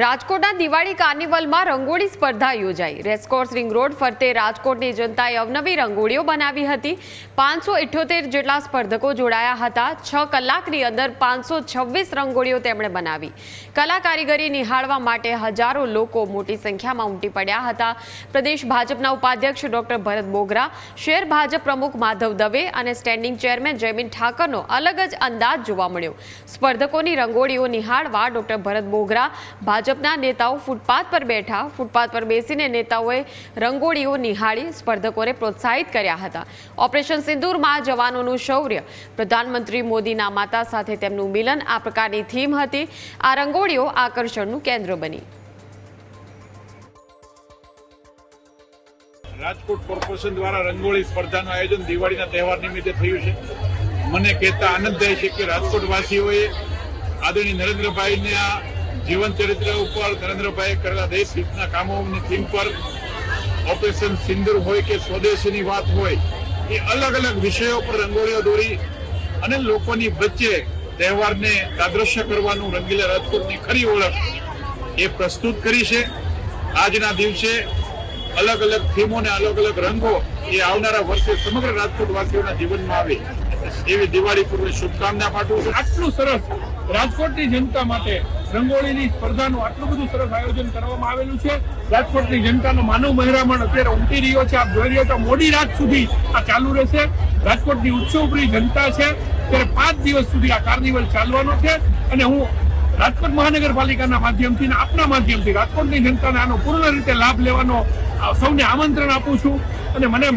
રાજકોટના દિવાળી કાર્નિવલમાં રંગોળી સ્પર્ધા યોજાઈ. રેસકોર્સ રિંગ રોડ ફરતે રાજકોટની જનતાએ અવનવી રંગોળીઓ બનાવી હતી. પાંચસો ઇઠ્યોતેર જેટલા સ્પર્ધકો જોડાયા હતા. છ કલાકની અંદર પાંચસો છવ્વીસ રંગોળીઓ તેમણે બનાવી. કલા કારીગરી નિહાળવા માટે હજારો લોકો મોટી સંખ્યામાં ઉમટી પડ્યા હતા. પ્રદેશ ભાજપના ઉપાધ્યક્ષ ડોક્ટર ભરત બોગરા, શહેર ભાજપ પ્રમુખ માધવ દવે અને સ્ટેન્ડિંગ ચેરમેન જયમીન ઠાકરનો અલગ જ અંદાજ જોવા મળ્યો. સ્પર્ધકોની રંગોળીઓ નિહાળવા ડોક્ટર ભરત બોગરા ભાજપના નેતાઓ ફૂટપાથ પર બેઠા. ફૂટપાથ પર બેસીને નેતાઓએ રંગોળીઓ નિહાળી સ્પર્ધકોને પ્રોત્સાહિત કર્યા હતા. ઓપરેશન સિંદૂરમાં જવાનોનું શૌર્ય. પ્રધાનમંત્રી મોદીના માતા સાથે તેમનું મિલન આ પ્રકારની થીમ હતી. આ રંગોળીઓ આકર્ષણનું કેન્દ્ર બની. રાજકોટ કોર્પોરેશન દ્વારા રંગોળી સ્પર્ધાનું આયોજન દિવાળીના તહેવાર નિમિત્તે થયું છે. મને કહેતા આનંદ થાય છે કે રાજકોટવાસીઓએ આદરણીય નરેન્દ્રભાઈના જીવન ઉપર નરેન્દ્રભાઈએ કરેલા દેશ હિતના કામોની થીમ પર ઓપરેશન સિંદુર હોય કે સ્વદેશીની વાત હોય, એ અલગ અલગ વિષયો પર રંગોળીઓ દોરી અને લોકોની વચ્ચે તહેવારને સાદ્રશ્ય કરવાનું રંગીલા રાજકોટની ખરી ઓળખ એ પ્રસ્તુત કરી છે. આજના દિવસે અલગ અલગ થીમો ને અલગ અલગ રંગો એ આવનારા વર્ષે સમગ્ર રાજકોટવાસીઓના જીવનમાં આવે. એવી દિવાળી પૂર્વે શુભકામના પાઠવું છું. આટલું સરસ રાજકોટની જનતા માટે રંગોળીની સ્પર્ધાનું આટલું બધું સરસ આયોજન કરવામાં આવેલું છે. રાજકોટની જનતાનો માનવ મહેરામણ અત્યારે ઉમટી રહ્યો છે. આપ જોઈ રહ્યો છો, મોડી રાત સુધી આ ચાલુ રહેશે. રાજકોટની ઉત્સવપ્રિય જનતા છે. ત્યારે પાંચ દિવસ સુધી આ કાર્નિવલ ચાલવાનો છે. અને હું રાજકોટ મહાનગરપાલિકાના માધ્યમથી અને આપના માધ્યમથી રાજકોટની જનતાને આનો પૂર્ણ રીતે લાભ લેવાનો સૌને આમંત્રણ આપું છું. અને મને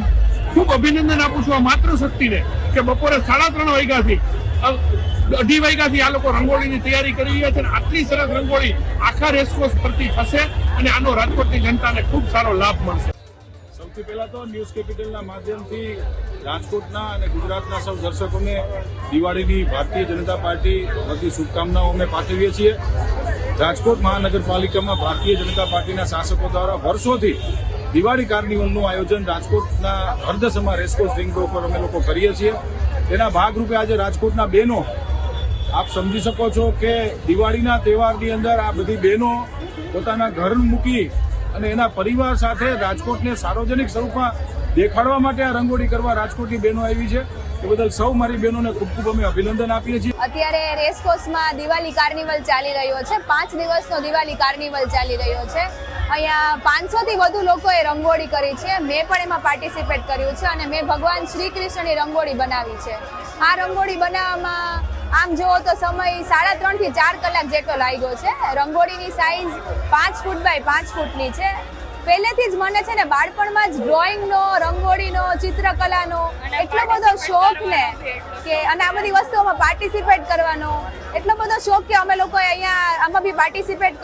ખૂબ અભિનંદન આપું છું આ માતૃશક્તિને કે બપોરે સાડા ત્રણ વાગ્યાથી અઢી વાગ્યાથી આ લોકો રંગોળીની તૈયારી કરી રહ્યા છે અને આટલી સરસ રંગોળી આખા રેસકોર્સ પરથી થશે અને આનો રાજકોટની જનતાને ખૂબ સારો લાભ મળશે. સૌથી પહેલા તો ન્યૂઝ કેપિટલના માધ્યમથી રાજકોટના અને ગુજરાતના સૌ દર્શકોને દિવાળીની ભારતીય જનતા પાર્ટી વતી શુભકામનાઓ અમે પાઠવીએ છીએ. રાજકોટ મહાનગરપાલિકામાં ભારતીય જનતા પાર્ટીના શાસકો દ્વારા વર્ષોથી દિવાળી કાર્નિવલનું આયોજન રાજકોટના અર્ધસમા રેસકોર્સ રિંગ રોડ પર અમે લોકો કરીએ છીએ. તેના ભાગરૂપે આજે રાજકોટના બહેનો આપ સમજી શકો છો કે દિવાળીના તહેવારની અંદર આ બધી બહેનો પોતાના ઘર મૂકી અને એના પરિવાર સાથે રાજકોટને સાર્વજનિક સ્વરૂપમાં દેખાડવા માટે આ રંગોળી કરવા રાજકોટની બહેનો આવી છે. એ બદલ સૌ બહેનોને ખૂબ ખૂબ અમે અભિનંદન આપીએ છીએ. અત્યારે રેસકોર્સમાં દિવાળી કાર્નિવલ ચાલી રહ્યો છે. પાંચ દિવસનો દિવાળી કાર્નિવલ ચાલી રહ્યો છે. અહીંયા પાંચસોથી વધુ લોકોએ રંગોળી કરી છે. મેં પણ એમાં પાર્ટિસિપેટ કર્યું છે અને મેં ભગવાન શ્રી કૃષ્ણની રંગોળી બનાવી છે. આ રંગોળી બનાવવામાં આમ જુઓ તો સમય સાડા ત્રણથી ચાર કલાક જેટલો લાગ્યો છે. રંગોળીની સાઈઝ પાંચ ફૂટ બાય પાંચ ફૂટની છે. પહેલેથી જ મને છે ને બાળપણમાં જ ડ્રોઈંગનો રંગોળીનો ચિત્રકલાનો એટલો બધો શોખ ને કે અને આ બધી વસ્તુઓમાં પાર્ટિસિપેટ કરવાનો. એટલો બધો શોખ કે અમે લોકોએ અહીંયા આમાં બી પાર્ટિસિપેટ